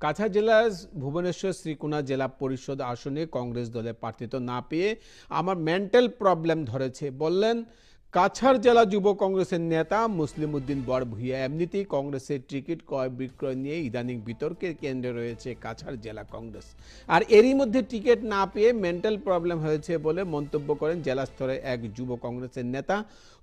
কাছাড় জেলার ভুবনেশ্বর শ্রীকোনা জেলা পরিষদ আসনে কংগ্রেস দলে প্রার্থিত না পেয়ে আমার মেন্টাল প্রবলেম ধরেছে। বললেন কাছাড় জেলা যুব কংগ্রেসের নেতা মুসলিম উদ্দিন বর ভুইয়া এমনিতেই কংগ্রেসের টিকিট ক্রয় বিক্রয় নিয়ে ইদানিং বিতর্কের কেন্দ্রে রয়েছে কাছাড় জেলা কংগ্রেস। আর এরই মধ্যে টিকিট না পেয়ে মেন্টাল প্রবলেম হয়েছে বলে মন্তব্য করেন জেলা স্তরে এক যুব কংগ্রেসের নেতা।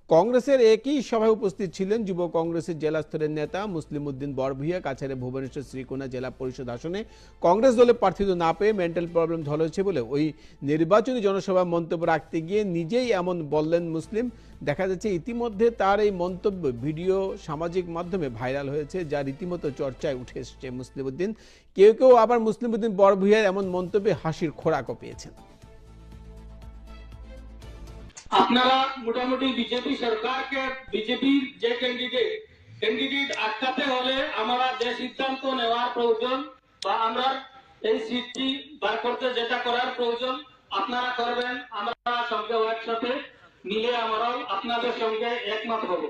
কংগ্রেসের একই সভায় উপস্থিত ছিলেন যুব কংগ্রেসের জেলা স্তরের নেতা মুসলিম উদ্দিন বরভুইয়া কাছাড়ে ভুবনেশ্বর শ্রীকোনা জেলা পরিষদ আসনে কংগ্রেস দলে প্রার্থিত না পেয়ে মেন্টাল প্রবলেম ধরেছে বলে ওই নির্বাচনী জনসভায় মন্তব্য রাখতে গিয়ে নিজেই এমন বললেন মুসলিম দেখা যাচ্ছে ইতিমধ্যে তার এই মন্তব্য, ভিডিও সামাজিক মাধ্যমে ভাইরাল হয়েছে, যা রীতিমতো চর্চায় উঠে এসছে মুসলিম উদ্দিন কেউ কেউ আবার মুসলিম উদ্দিন বরভুইয়ার এমন মন্তব্যে হাসির খোরাকও পেয়েছেন। আপনারা মোটামুটি বিজেপি সরকারকে, বিজেপির যে ক্যান্ডিডেট ক্যান্ডিডেট আটকাতে হলে আমরা যে সিদ্ধান্ত নেওয়ার প্রয়োজন বা আমরা এই সিটটি বার করতে যেটা করার প্রয়োজন, আপনারা করবেন, আমরা মিলে আমরাও আপনাদের সঙ্গে একমত হব।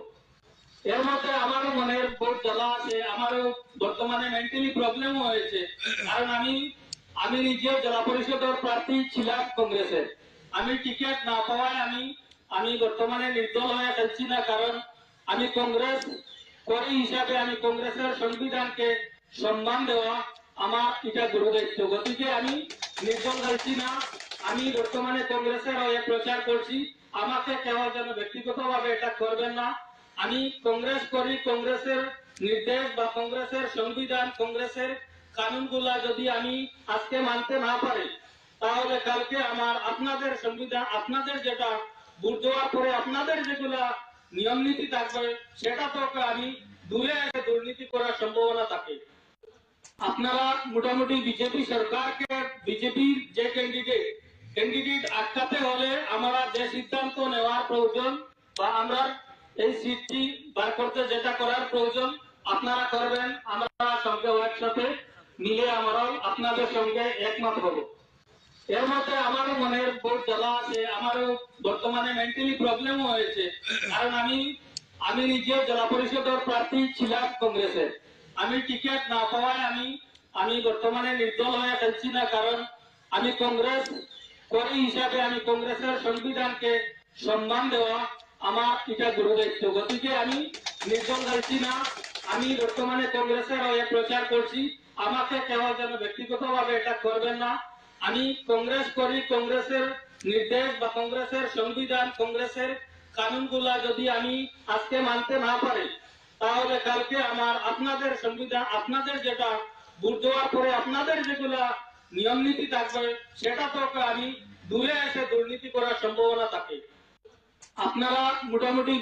এর মধ্যে আমারও মনের বহুত জ্বালা আছে, আমারও বর্তমানে মেন্টালি প্রবলেমও হয়েছে। কারণ আমি আমি নিজেও জেলা পরিষদের প্রার্থী ছিলাম কংগ্রেসের আমি টিকিট না পাওয়ায় আমি আমি বর্তমানে নির্দল হয়ে খেলছি না, কারণ আমি কংগ্রেস করি হিসাবে আমি কংগ্রেসের সংবিধানকে সম্মান দেওয়া আমার এটা গুরু দায়িত্ব গতিকে আমি নির্দল খেলছি না আমি বর্তমানে কংগ্রেসের হয়ে প্রচার করছি। আমাকে কেউ যেন ব্যক্তিগতভাবে এটা করবেন না। আমি কংগ্রেস করি, কংগ্রেসের নির্দেশ বা কংগ্রেসের সংবিধান, কংগ্রেসের কানুনগুলা যদি আমি আজকে মানতে না পারি, তাহলে কালকে আমার আপনাদের সংবিধান, আপনাদের যেটা ভোট দেওয়ার পরে আপনাদের যেগুলা নিয়ম নীতি থাকবে, সেটা তো আমি দূরে দুর্নীতি করার সম্ভাবনা থাকে। আপনারা মোটামুটি বিজেপি সরকারকে, বিজেপির যে ক্যান্ডিডেট ক্যান্ডিডেট আটকাতে হলে আমরা যে সিদ্ধান্ত নেওয়ার প্রয়োজন বা আমরা এই সিটটি বার করতে যেটা করার প্রয়োজন, আপনারা করবেন, আমরা সঙ্গে একসাথে মিলে আমরাও আপনাদের সঙ্গে একমত হব। এর মধ্যে আমারও মনের বহুত জ্বালা আছে, আমারও বর্তমানে মেন্টালি প্রবলেমও হয়েছে। কারণ আমি আমি নিজে জেলা পরিষদের প্রার্থী ছিলাম কংগ্রেসের। আমি টিকিট না পাওয়ায় আমি আমি বর্তমানে নির্দল হয়ে খেলছি না, কারণ আমি কংগ্রেস করি হিসাবে আমি কংগ্রেসের সংবিধানকে সম্মান দেওয়া আমার এটা গুরু দায়িত্ব গতিকে আমি নির্দল খেলছি না, আমি বর্তমানে কংগ্রেসের হয়ে প্রচার করছি। আমাকে কেউ যেন ব্যক্তিগতভাবে এটা করবেন না। আমি কংগ্রেস করি, কংগ্রেসের নির্দেশ বা কংগ্রেসের সংবিধান, কংগ্রেসের কানুনগুলা যদি আমি আজকে মানতে না পারি, তাহলে কালকে আমার আপনাদের সংবিধান, আপনাদের যেটা ভোট দেওয়ার পরে আপনাদের যেগুলা নিয়ম নীতি থাকবে সেটা তো আমি দূরে এসে দুর্নীতি করার সম্ভাবনা থাকে। আপনারা মোটামুটি